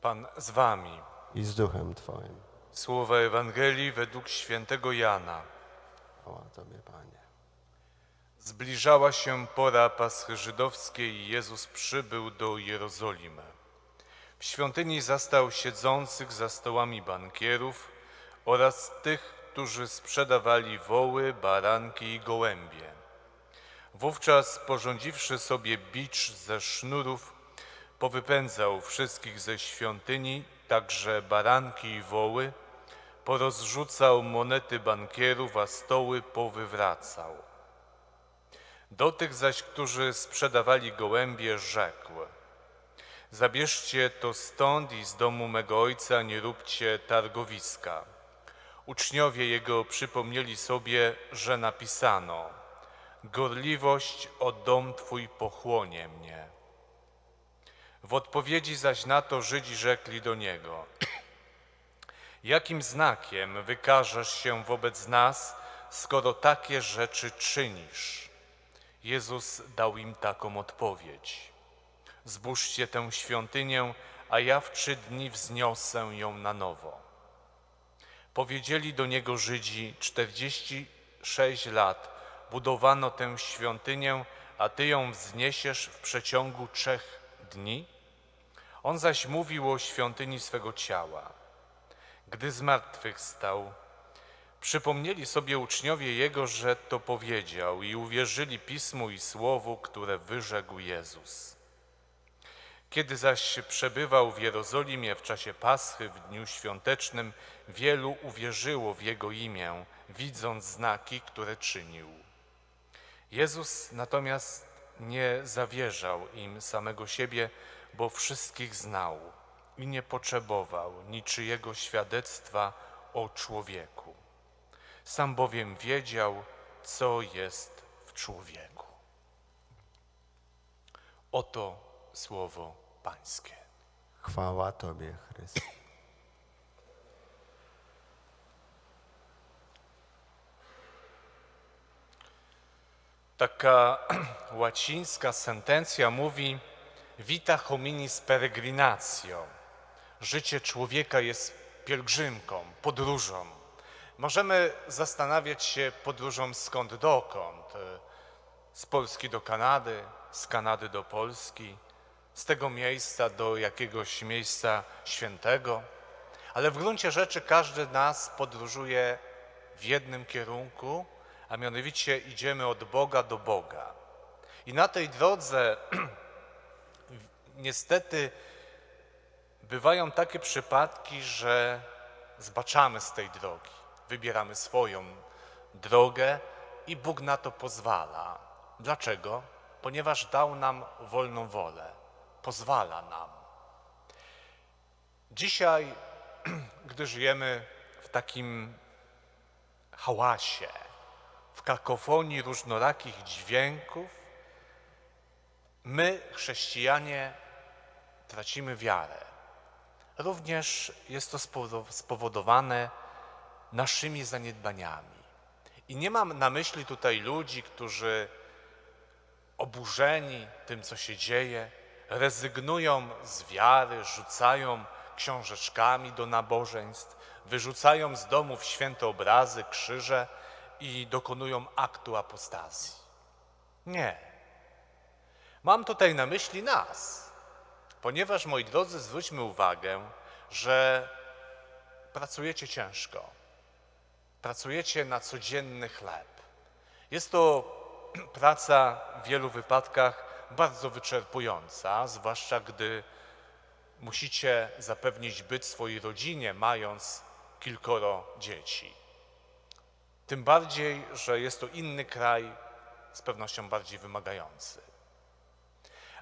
Pan z wami. i z duchem Twoim. Słowa Ewangelii według świętego Jana. Chwała Tobie, Panie. Zbliżała się pora Paschy Żydowskiej i Jezus przybył do Jerozolimy. W świątyni zastał siedzących za stołami bankierów oraz tych, którzy sprzedawali woły, baranki i gołębie. Wówczas, porządziwszy sobie bicz ze sznurów, powypędzał wszystkich ze świątyni, także baranki i woły, porozrzucał monety bankierów, a stoły powywracał. Do tych zaś, którzy sprzedawali gołębie, rzekł: Zabierzcie to stąd i z domu mego ojca nie róbcie targowiska. Uczniowie jego przypomnieli sobie, że napisano: Gorliwość o dom twój pochłonie mnie. W odpowiedzi zaś na to Żydzi rzekli do niego: Jakim znakiem wykażesz się wobec nas, skoro takie rzeczy czynisz? Jezus dał im taką odpowiedź: Zbóżcie tę świątynię, a ja w trzy dni wzniosę ją na nowo. Powiedzieli do niego Żydzi: 46 lat budowano tę świątynię, a ty ją wzniesiesz w przeciągu trzech dni? On zaś mówił o świątyni swego ciała. Gdy zmartwychwstał, przypomnieli sobie uczniowie Jego, że to powiedział i uwierzyli Pismu i Słowu, które wyrzekł Jezus. Kiedy zaś przebywał w Jerozolimie w czasie Paschy w dniu świątecznym, wielu uwierzyło w Jego imię, widząc znaki, które czynił. Jezus natomiast nie zawierzał im samego siebie, bo wszystkich znał i nie potrzebował niczyjego świadectwa o człowieku. Sam bowiem wiedział, co jest w człowieku. Oto słowo Pańskie. Chwała Tobie, Chryste. Taka łacińska sentencja mówi vita hominis peregrinatio. Życie człowieka jest pielgrzymką, podróżą. Możemy zastanawiać się podróżą skąd dokąd. Z Polski do Kanady, z Kanady do Polski, z tego miejsca do jakiegoś miejsca świętego. Ale w gruncie rzeczy każdy nas podróżuje w jednym kierunku, a mianowicie idziemy od Boga do Boga. I na tej drodze niestety bywają takie przypadki, że zbaczamy z tej drogi, wybieramy swoją drogę i Bóg na to pozwala. Dlaczego? Ponieważ dał nam wolną wolę, pozwala nam. Dzisiaj, gdy żyjemy w takim hałasie, w kakofonii różnorakich dźwięków, my, chrześcijanie, tracimy wiarę. Również jest to spowo- spowodowane naszymi zaniedbaniami. I nie mam na myśli tutaj ludzi, którzy oburzeni tym, co się dzieje, rezygnują z wiary, rzucają książeczkami do nabożeństw, wyrzucają z domów święte obrazy, krzyże i dokonują aktu apostazji. Nie. Mam tutaj na myśli nas, ponieważ, moi drodzy, zwróćmy uwagę, że pracujecie ciężko. Pracujecie na codzienny chleb. Jest to praca w wielu wypadkach bardzo wyczerpująca, zwłaszcza gdy musicie zapewnić byt swojej rodzinie, mając kilkoro dzieci. Tym bardziej, że jest to inny kraj, z pewnością bardziej wymagający.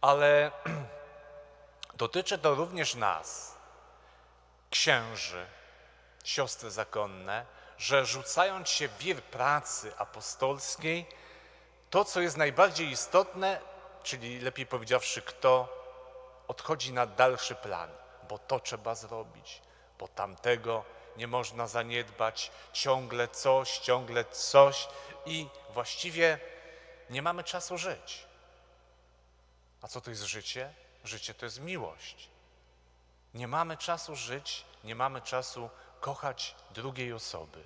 Ale dotyczy to również nas, księży, siostry zakonne, że rzucając się w wir pracy apostolskiej, to, co jest najbardziej istotne, czyli lepiej powiedziawszy, kto odchodzi na dalszy plan, bo to trzeba zrobić, bo tamtego nie można zaniedbać, ciągle coś, ciągle coś i właściwie nie mamy czasu żyć. A co to jest życie? Życie to jest miłość. Nie mamy czasu żyć, nie mamy czasu kochać drugiej osoby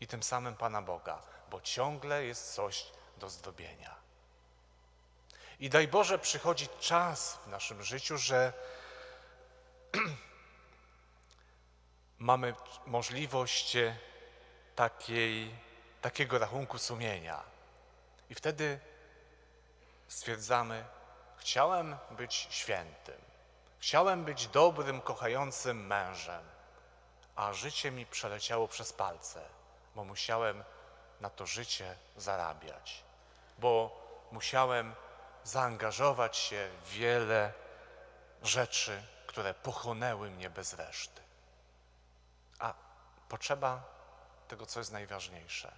i tym samym Pana Boga, bo ciągle jest coś do zrobienia. I daj Boże, przychodzi czas w naszym życiu, że mamy możliwość e, takiej, takiego rachunku sumienia. I wtedy stwierdzamy, chciałem być świętym, chciałem być dobrym, kochającym mężem, a życie mi przeleciało przez palce, bo musiałem na to życie zarabiać, bo musiałem zaangażować się w wiele rzeczy, które pochłonęły mnie bez reszty. Potrzeba tego, co jest najważniejsze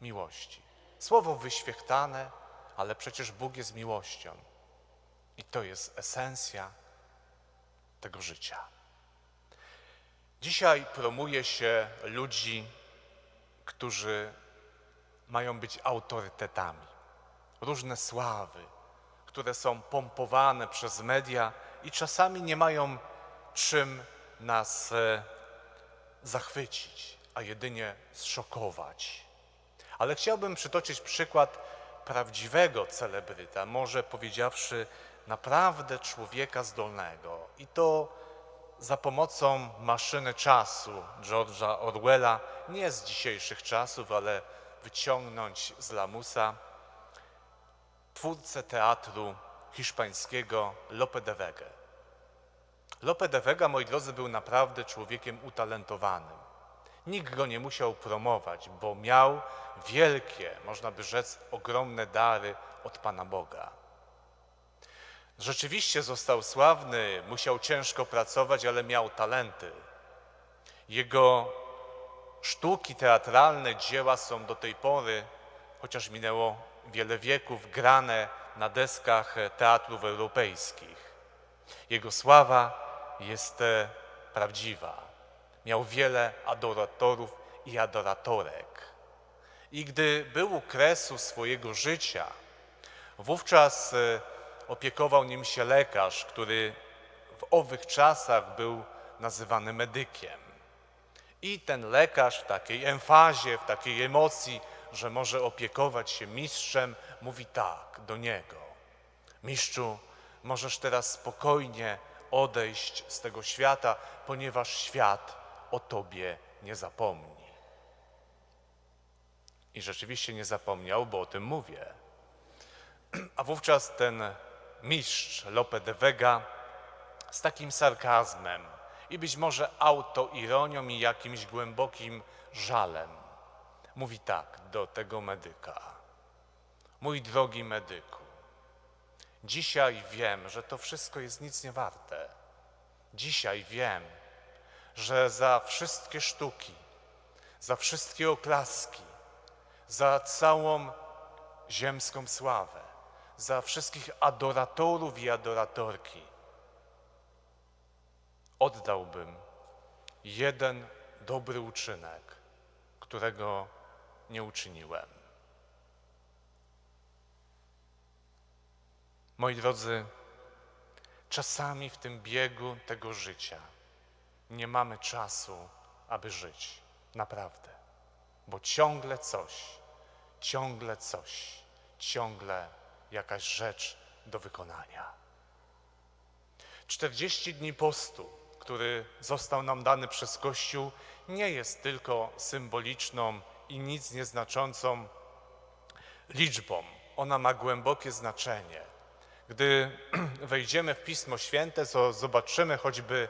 miłości. Słowo wyświechtane, ale przecież Bóg jest miłością. I to jest esencja tego życia. Dzisiaj promuje się ludzi, którzy mają być autorytetami. Różne sławy, które są pompowane przez media i czasami nie mają czym nas e, zachwycić, a jedynie zszokować. Ale chciałbym przytoczyć przykład prawdziwego celebryta, może powiedziawszy naprawdę człowieka zdolnego. I to za pomocą maszyny czasu George'a Orwella, nie z dzisiejszych czasów, ale wyciągnąć z lamusa twórcę teatru hiszpańskiego Lope de Vega. Lope de Vega, moi drodzy, był naprawdę człowiekiem utalentowanym. Nikt go nie musiał promować, bo miał wielkie, można by rzec, ogromne dary od Pana Boga. Rzeczywiście został sławny, musiał ciężko pracować, ale miał talenty. Jego sztuki teatralne, dzieła są do tej pory, chociaż minęło wiele wieków, grane na deskach teatrów europejskich. Jego sława jest e, prawdziwa. Miał wiele adoratorów i adoratorek. I gdy był u kresu swojego życia, wówczas e, opiekował nim się lekarz, który w owych czasach był nazywany medykiem. I ten lekarz w takiej emfazie, w takiej emocji, że może opiekować się mistrzem, mówi tak do niego: Mistrzu, możesz teraz spokojnie odejść z tego świata, ponieważ świat o tobie nie zapomni. I rzeczywiście nie zapomniał, bo o tym mówię. A wówczas ten mistrz Lope de Vega z takim sarkazmem i być może autoironią i jakimś głębokim żalem mówi tak do tego medyka. Mój drogi medyku, dzisiaj wiem, że to wszystko jest nic nie warte. Dzisiaj wiem, że za wszystkie sztuki, za wszystkie oklaski, za całą ziemską sławę, za wszystkich adoratorów i adoratorki oddałbym jeden dobry uczynek, którego nie uczyniłem. Moi drodzy, czasami w tym biegu tego życia nie mamy czasu, aby żyć. Naprawdę. Bo ciągle coś, ciągle coś, ciągle jakaś rzecz do wykonania. 40 dni postu, który został nam dany przez Kościół, nie jest tylko symboliczną i nic nieznaczącą liczbą. Ona ma głębokie znaczenie. Gdy wejdziemy w Pismo Święte, to zobaczymy choćby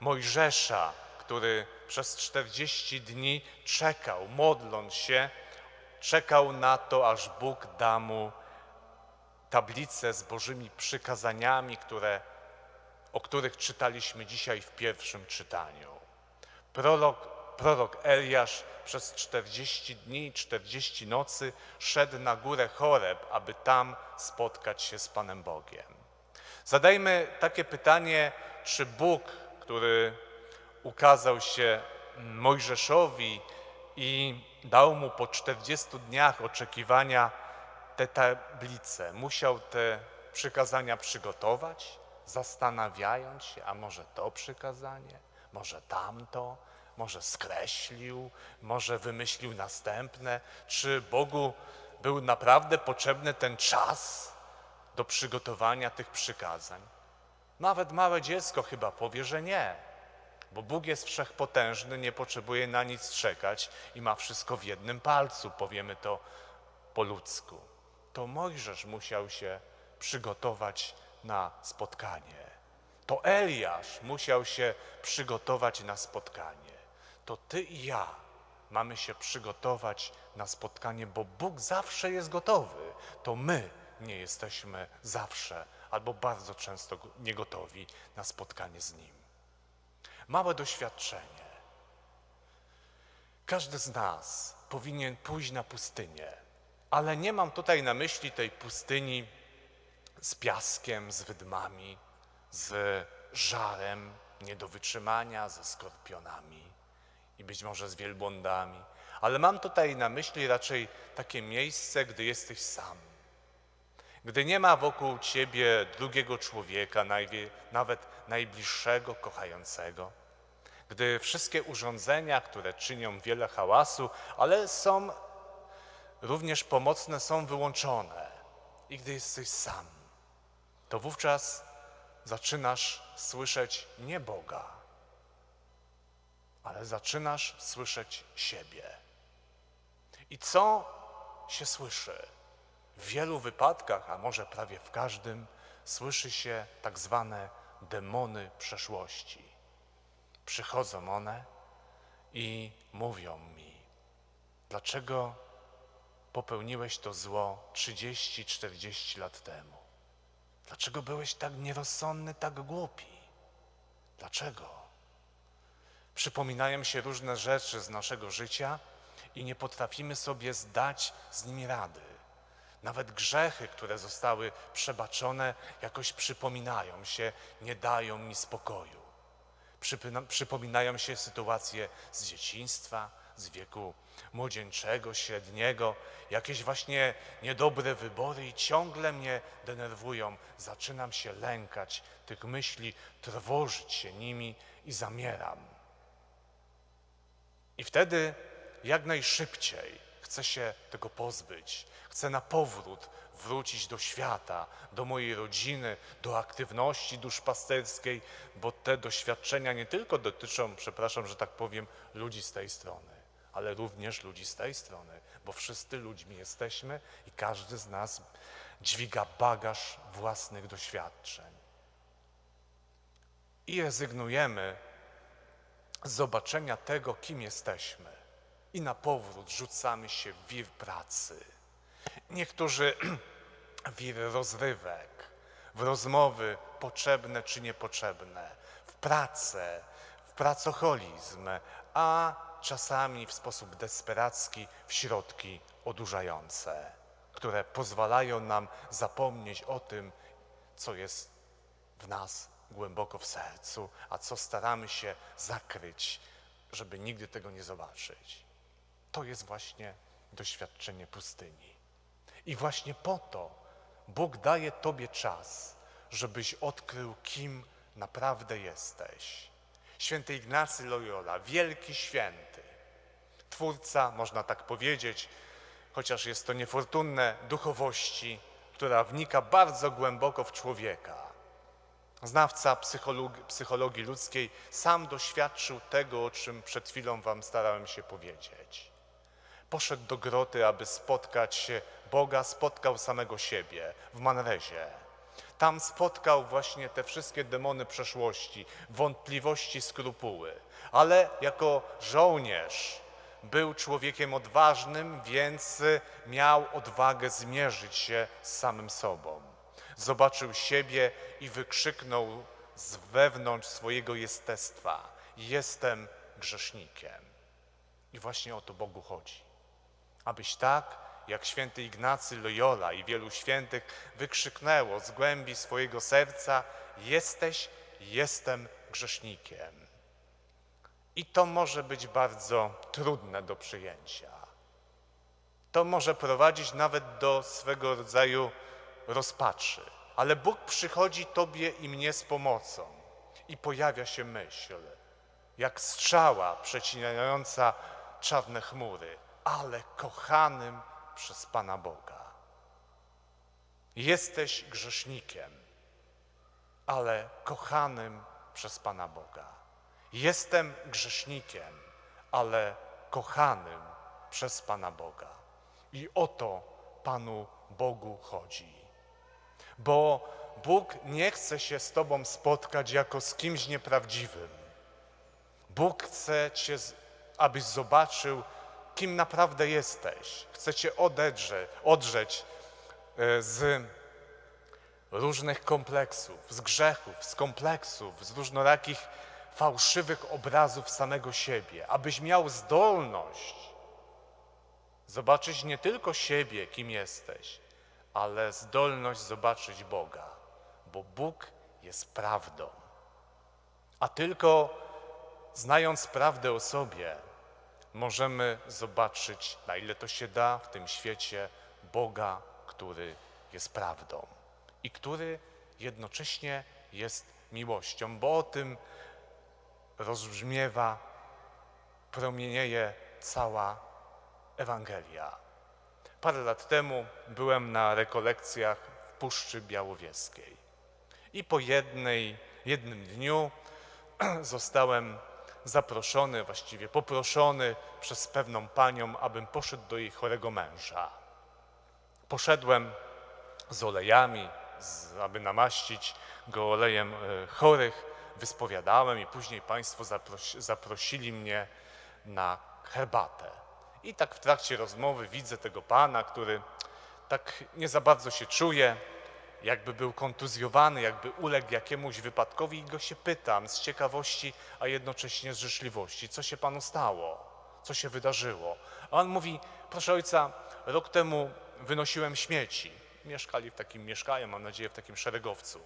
Mojżesza, który przez 40 dni czekał, modląc się, czekał na to, aż Bóg da mu tablicę z Bożymi przykazaniami, które, o których czytaliśmy dzisiaj w pierwszym czytaniu. Prorok, prorok Eliasz przez 40 dni i 40 nocy szedł na górę Choreb, aby tam spotkać się z Panem Bogiem. Zadajmy takie pytanie, czy Bóg, który ukazał się Mojżeszowi i dał mu po 40 dniach oczekiwania te tablice, musiał te przykazania przygotować? zastanawiając się, a może to przykazanie, może tamto, może skreślił, może wymyślił następne, czy Bogu był naprawdę potrzebny ten czas do przygotowania tych przykazań. Nawet małe dziecko chyba powie, że nie, bo Bóg jest wszechpotężny, nie potrzebuje na nic czekać i ma wszystko w jednym palcu, powiemy to po ludzku. To Mojżesz musiał się przygotować na spotkanie. To Eliasz musiał się przygotować na spotkanie. To ty i ja mamy się przygotować na spotkanie, bo Bóg zawsze jest gotowy. To my nie jesteśmy zawsze albo bardzo często go- niegotowi na spotkanie z Nim. Małe doświadczenie. Każdy z nas powinien pójść na pustynię, ale nie mam tutaj na myśli tej pustyni z piaskiem, z wydmami, z żarem nie do wytrzymania, ze skorpionami i być może z wielbłądami, ale mam tutaj na myśli raczej takie miejsce, gdy jesteś sam. Gdy nie ma wokół ciebie drugiego człowieka, nawet najbliższego, kochającego. Gdy wszystkie urządzenia, które czynią wiele hałasu, ale są również pomocne, są wyłączone. I gdy jesteś sam, to wówczas zaczynasz słyszeć nie Boga, ale zaczynasz słyszeć siebie. I co się słyszy? W wielu wypadkach, a może prawie w każdym, słyszy się tak zwane demony przeszłości. Przychodzą one i mówią mi, dlaczego popełniłeś to zło 30-40 lat temu? Dlaczego byłeś tak nierozsądny, tak głupi? Dlaczego? Przypominają się różne rzeczy z naszego życia i nie potrafimy sobie zdać z nimi rady. Nawet grzechy, które zostały przebaczone, jakoś przypominają się, nie dają mi spokoju. Przypominają się sytuacje z dzieciństwa, z wieku młodzieńczego, średniego, jakieś właśnie niedobre wybory i ciągle mnie denerwują. Zaczynam się lękać tych myśli, trwożyć się nimi i zamieram. I wtedy jak najszybciej chcę się tego pozbyć. Chcę na powrót wrócić do świata, do mojej rodziny, do aktywności duszpasterskiej, bo te doświadczenia nie tylko dotyczą, przepraszam, że tak powiem, ludzi z tej strony, ale również ludzi z tej strony, bo wszyscy ludźmi jesteśmy i każdy z nas dźwiga bagaż własnych doświadczeń. I rezygnujemy zobaczenia tego, kim jesteśmy. I na powrót rzucamy się w wir pracy. Niektórzy w wir rozrywek, w rozmowy potrzebne czy niepotrzebne, w pracę, w pracocholizm, a czasami w sposób desperacki w środki odurzające, które pozwalają nam zapomnieć o tym, co jest w nas głęboko w sercu, a co staramy się zakryć, żeby nigdy tego nie zobaczyć. To jest właśnie doświadczenie pustyni. I właśnie po to Bóg daje Tobie czas, żebyś odkrył, kim naprawdę jesteś. Święty Ignacy Loyola, wielki święty, twórca, można tak powiedzieć, chociaż jest to niefortunne, duchowości, która wnika bardzo głęboko w człowieka. Znawca psychologii, psychologii ludzkiej sam doświadczył tego, o czym przed chwilą Wam starałem się powiedzieć. Poszedł do groty, aby spotkać się Boga, spotkał samego siebie w Manrezie. Tam spotkał właśnie te wszystkie demony przeszłości, wątpliwości, skrupuły. Ale jako żołnierz był człowiekiem odważnym, więc miał odwagę zmierzyć się z samym sobą. Zobaczył siebie i wykrzyknął z wewnątrz swojego jestestwa: Jestem grzesznikiem. I właśnie o to Bogu chodzi. Abyś tak, jak święty Ignacy Loyola i wielu świętych wykrzyknęło z głębi swojego serca: Jesteś, jestem grzesznikiem. I to może być bardzo trudne do przyjęcia. To może prowadzić nawet do swego rodzaju rozpaczy. ale Bóg przychodzi Tobie i mnie z pomocą i pojawia się myśl, jak strzała przecinająca czarne chmury, ale kochanym przez Pana Boga. Jesteś grzesznikiem, ale kochanym przez Pana Boga. Jestem grzesznikiem, ale kochanym przez Pana Boga. I o to Panu Bogu chodzi. Bo Bóg nie chce się z Tobą spotkać jako z kimś nieprawdziwym. Bóg chce Cię, abyś zobaczył, kim naprawdę jesteś. Chce Cię odedrze, odrzeć e, z różnych kompleksów, z grzechów, z kompleksów, z różnorakich fałszywych obrazów samego siebie, abyś miał zdolność zobaczyć nie tylko siebie, kim jesteś, ale zdolność zobaczyć Boga, bo Bóg jest prawdą. A tylko znając prawdę o sobie, możemy zobaczyć, na ile to się da w tym świecie, Boga, który jest prawdą i który jednocześnie jest miłością, bo o tym rozbrzmiewa, promienieje cała Ewangelia. Parę lat temu byłem na rekolekcjach w Puszczy Białowieskiej i po jednej, jednym dniu zostałem zaproszony, właściwie poproszony przez pewną panią, abym poszedł do jej chorego męża. Poszedłem z olejami, z, aby namaścić go olejem e, chorych, wyspowiadałem i później państwo zaprosi, zaprosili mnie na herbatę. I tak w trakcie rozmowy widzę tego pana, który tak nie za bardzo się czuje, jakby był kontuzjowany, jakby uległ jakiemuś wypadkowi i go się pytam z ciekawości, a jednocześnie z życzliwości, co się panu stało, co się wydarzyło. A on mówi, proszę ojca, rok temu wynosiłem śmieci. Mieszkali w takim mieszkaniu, mam nadzieję, w takim szeregowcu.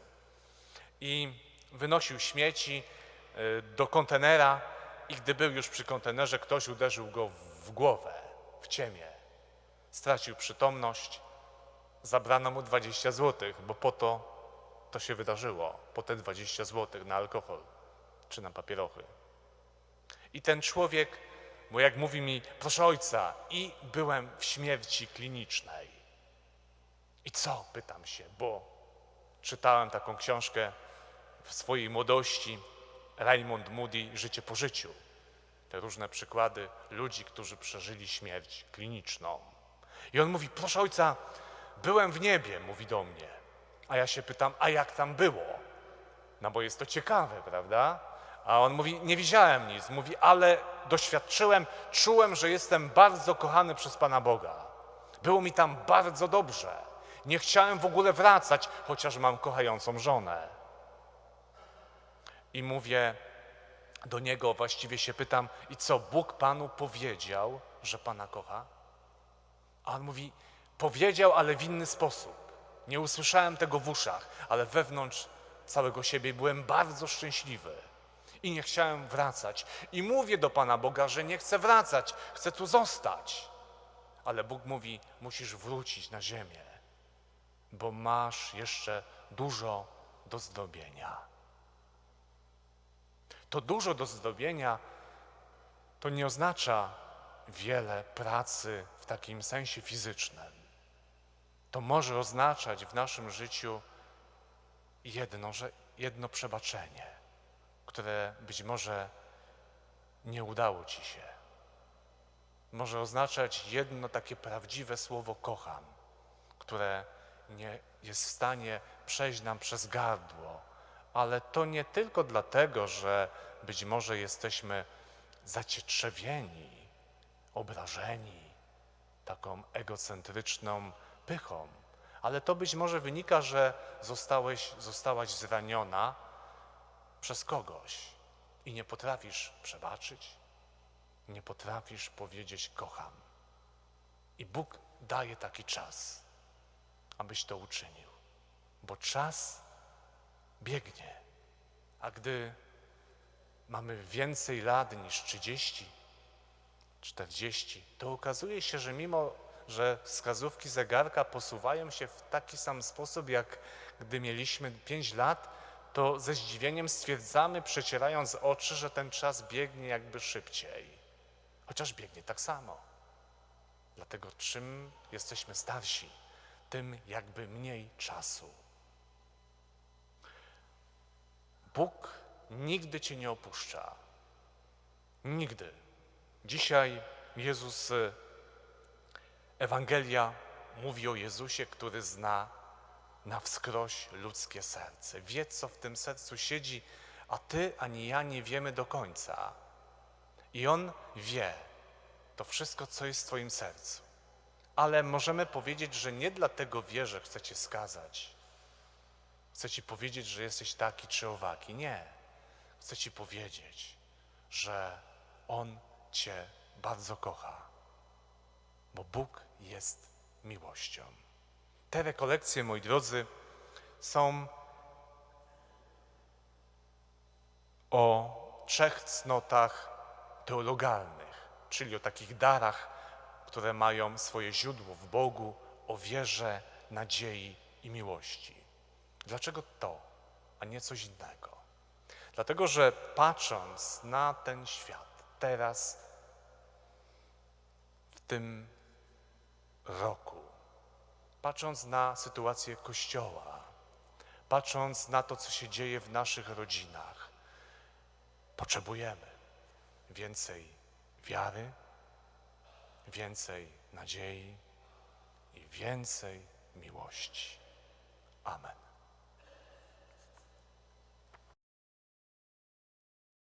I wynosił śmieci y, do kontenera i gdy był już przy kontenerze, ktoś uderzył go w głowę, w ciemię. Stracił przytomność, zabrano mu 20 zł, bo po to to się wydarzyło, po te 20 zł na alkohol czy na papierochy. I ten człowiek, bo jak mówi mi, proszę ojca, i byłem w śmierci klinicznej. I co? Pytam się, bo czytałem taką książkę w swojej młodości, Raymond Moody, Życie po życiu. Te różne przykłady ludzi, którzy przeżyli śmierć kliniczną. I on mówi, proszę ojca, byłem w niebie, mówi do mnie. A ja się pytam, a jak tam było? No bo jest to ciekawe, prawda? A on mówi, nie widziałem nic. Mówi, ale doświadczyłem, czułem, że jestem bardzo kochany przez Pana Boga. Było mi tam bardzo dobrze. Nie chciałem w ogóle wracać, chociaż mam kochającą żonę. I mówię do niego, właściwie się pytam, i co, Bóg Panu powiedział, że Pana kocha? A on mówi, powiedział, ale w inny sposób. Nie usłyszałem tego w uszach, ale wewnątrz całego siebie byłem bardzo szczęśliwy i nie chciałem wracać. I mówię do Pana Boga, że nie chcę wracać, chcę tu zostać. Ale Bóg mówi, musisz wrócić na ziemię, bo masz jeszcze dużo do zdobienia. To dużo do zdobienia to nie oznacza wiele pracy w takim sensie fizycznym. To może oznaczać w naszym życiu jedno, że jedno przebaczenie, które być może nie udało ci się. Może oznaczać jedno takie prawdziwe słowo kocham, które nie jest w stanie przejść nam przez gardło, ale to nie tylko dlatego, że być może jesteśmy zacietrzewieni, obrażeni taką egocentryczną pychą, ale to być może wynika, że zostałeś, zostałaś zraniona przez kogoś i nie potrafisz przebaczyć, nie potrafisz powiedzieć kocham. I Bóg daje taki czas, abyś to uczynił, bo czas biegnie, a gdy mamy więcej lat niż 30, 40, to okazuje się, że mimo że wskazówki zegarka posuwają się w taki sam sposób, jak gdy mieliśmy 5 lat, to ze zdziwieniem stwierdzamy, przecierając oczy, że ten czas biegnie jakby szybciej. Chociaż biegnie tak samo. Dlatego czym jesteśmy starsi, tym jakby mniej czasu. Bóg nigdy cię nie opuszcza. Nigdy. Dzisiaj Jezus, y, Ewangelia mówi o Jezusie, który zna na wskroś ludzkie serce. Wie, co w tym sercu siedzi, a ty ani ja nie wiemy do końca. I On wie to wszystko, co jest w twoim sercu. Ale możemy powiedzieć, że nie dlatego wie, że chce cię skazać. Chce ci powiedzieć, że jesteś taki czy owaki. Nie. Chce ci powiedzieć, że On cię bardzo kocha. Bo Bóg jest miłością. Te rekolekcje, moi drodzy, są o trzech cnotach teologalnych, czyli o takich darach, które mają swoje źródło w Bogu, o wierze, nadziei i miłości. Dlaczego to, a nie coś innego? Dlatego, że patrząc na ten świat teraz, w tym roku, patrząc na sytuację Kościoła, patrząc na to, co się dzieje w naszych rodzinach, potrzebujemy więcej wiary, więcej nadziei i więcej miłości. Amen.